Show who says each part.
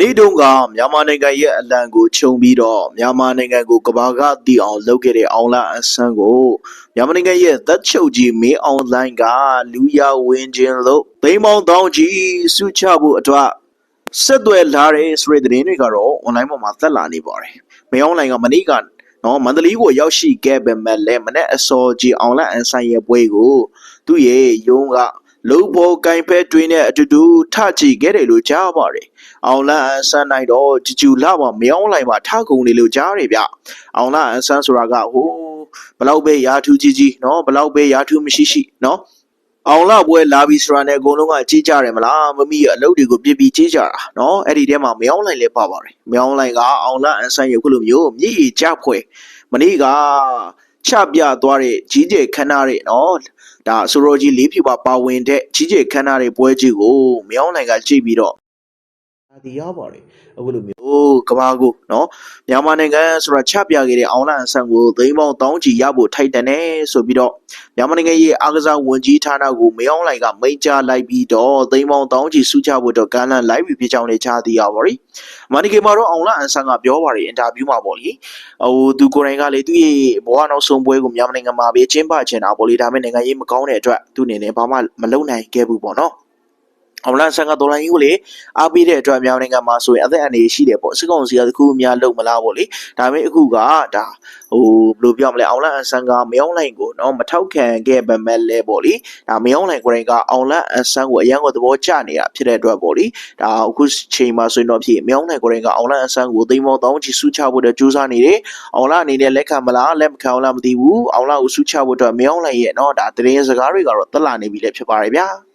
Speaker 1: နေ့တုန်းကမြန်မာနိုင်ငံရဲ့အလံကိုခြုံပြီးတော့မြန်မာနိုင်ငံကိုကဘာကတည်အောင်လုပ်ခဲ့တဲ့အောင်လအဆန်းကိုမြန်မာနိုင်ငံရဲ့သက်ချုပ်ကြီးမင်းအောင်လှိုင်းကလူရဝင်ခြင်းလို့သိမ်းပေါင်းတောင်းကြီးစုချဖို့အတွက်ဆက်သွယ်လာတဲ့ဆိုတဲ့သတင်းတွေကတော့ online ပေါ်မှာသက်လာနေပါတယ်။မင်းအောင်လှိုင်းကမနေ့ကနော်မန္တလေးကိုရောက်ရှိခဲ့ပေမဲ့လည်းမနေ့အစောကြီးအောင်လအဆန်းရဲ့ပွဲကိုသူ့ရဲ့ရုံးက လုံဘော်ကင်ဖဲတွင်းနဲ့အတူတူထကြည့်ခဲ့တယ်လို့ကြားပါတယ်။ အောင်လန်အန်ဆန်းနိုင်တော့ဂျီဂျူလာပါမယောင်းလိုက်ပါထကုန်နေလို့ကြားတယ်ဗျအောင်လန်အန်ဆန်းဆိုတာကဟိုးဘလောက်ပဲရာထူးကြီးကြီးเนาะဘလောက်ပဲရာထူးမရှိရှိเนาะအောင်လပွဲလာပြီဆိုတာနဲ့အကုန်လုံးကကြီးကြတယ်မလားမမီရဲ့အလုပ်တွေကိုပြစ်ပြီးကြီးကြတာเนาะအဲ့ဒီထဲမှာမယောင်းလိုက်လဲပါပါတယ်မယောင်းလိုက်ကအောင်လန်အန်ဆန်းရုပ်ကလိုမျိုးမြည်ရကြဖွယ်မနေ့က ချပြသွားတဲ့ကြီးကျယ်ခမ်းနားတဲ့နော်ဒါအစိုးရကြီးလေးဖြူပါပါဝင်တဲ့ကြီးကျယ်ခမ်းနားတဲ့ပွဲကြီးကိုမြောင်းနိုင်ကကြည့်ပြီးတော့ ဒီရပါတယ်အခုလိုမျိုးကဘာကိုနော်မြန်မာနိုင်ငံဆိုတာချပြခဲ့တဲ့အောင်လန်ဆန်ကိုသိန်းပေါင်းတောင်းချီရဖို့ထိုက်တန်နေဆိုပြီးတော့မြန်မာနိုင်ငံရဲ့အာကစားဝန်ကြီးဌာနကိုမေအောင်လိုင်ကမိန့်ကြားလိုက်ပြီးတော့သိန်းပေါင်းတောင်းချီစုချဖို့တော့ကမ်းလှမ်းလိုက်ပြီးဖြစ်ကြောင်းလည်းကြားသိရပါတယ်မန္တလေးမှာတော့အောင်လန်ဆန်ကပြောပါတယ်အင်တာဗျူးမှာပေါ့လေဟိုသူကိုယ်တိုင်ကလေသူ့ရဲ့ဘဝနောက်ဆုံးပွဲကိုမြန်မာနိုင်ငံမှာပဲကျင်းပချင်တာပေါ့လေဒါပေမဲ့နိုင်ငံရေးမကောင်းတဲ့အတွက်သူ့အနေနဲ့ဘာမှမလုပ်နိုင်ခဲ့ဘူးပေါ့နော် အမလန်ဆန်ကဒေါ်လာရင်းကိုလေအားပေးတဲ့အတွက်မြန်မာနိုင်ငံမှာဆိုရင်အသက်အန္တရာယ်ရှိတယ်ပေါ့စစ်ကောင်စီကတကူအများလုံမလားပေါ့လေဒါပေမဲ့အခုကဒါဟိုဘယ်လိုပြောမလဲအောင်လန်ဆန်ကမယောင်းလိုင်ကိုနော်မထောက်ခံခဲ့ပါမဲ့လဲပေါ့လေဒါမယောင်းလိုင်ကိုယ်တိုင်ကအောင်လန်ဆန်ကိုအရန်ကိုသဘောကျနေတာဖြစ်တဲ့အတွက်ပေါ့လေဒါအခုချိန်မှာဆိုရင်တော့ဖြစ်မယောင်းလိုင်ကိုယ်တိုင်ကအောင်လန်ဆန်ကိုသိမ်းမောင်းတောင်းချီဆူချဖို့အတွက်ကြိုးစားနေတယ်အောင်လန်အနေနဲ့လက်ခံမလားလက်မခံအောင်လားမသိဘူးအောင်လန်ကိုဆူချဖို့အတွက်မယောင်းလိုင်ရဲ့နော်ဒါတရင်စကားတွေကတော့တက်လာနေပြီလေဖြစ်ပါတယ်ဗျာ